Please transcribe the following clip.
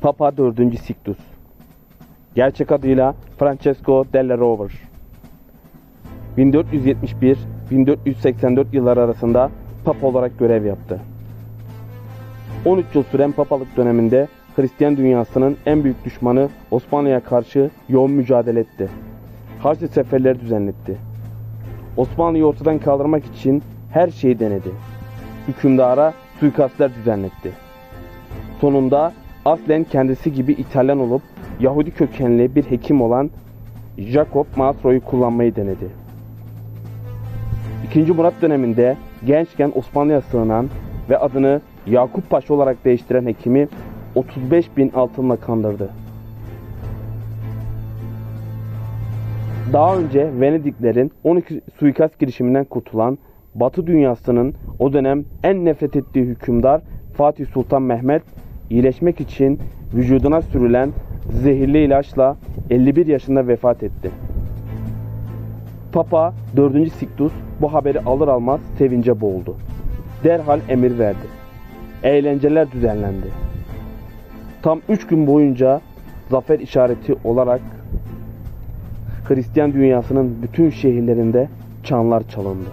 Papa 4. Sixtus. Gerçek adıyla Francesco della Rover. 1471-1484 yılları arasında Papa olarak görev yaptı. 13 yıl süren papalık döneminde Hristiyan dünyasının en büyük düşmanı Osmanlı'ya karşı yoğun mücadele etti. Haçlı seferleri düzenletti. Osmanlı'yı ortadan kaldırmak için her şeyi denedi. Hükümdara suikastler düzenletti. Sonunda aslen kendisi gibi İtalyan olup Yahudi kökenli bir hekim olan Jacob Mastro'yu kullanmayı denedi. 2. Murat döneminde gençken Osmanlı'ya sığınan ve adını Yakup Paşa olarak değiştiren hekimi 35 bin altınla kandırdı. Daha önce Venediklerin 12 suikast girişiminden kurtulan Batı dünyasının o dönem en nefret ettiği hükümdar Fatih Sultan Mehmet iyileşmek için vücuduna sürülen zehirli ilaçla 51 yaşında vefat etti. Papa 4. Sixtus bu haberi alır almaz sevince boğuldu. Derhal emir verdi. Eğlenceler düzenlendi. Tam 3 gün boyunca zafer işareti olarak Hristiyan dünyasının bütün şehirlerinde çanlar çalındı.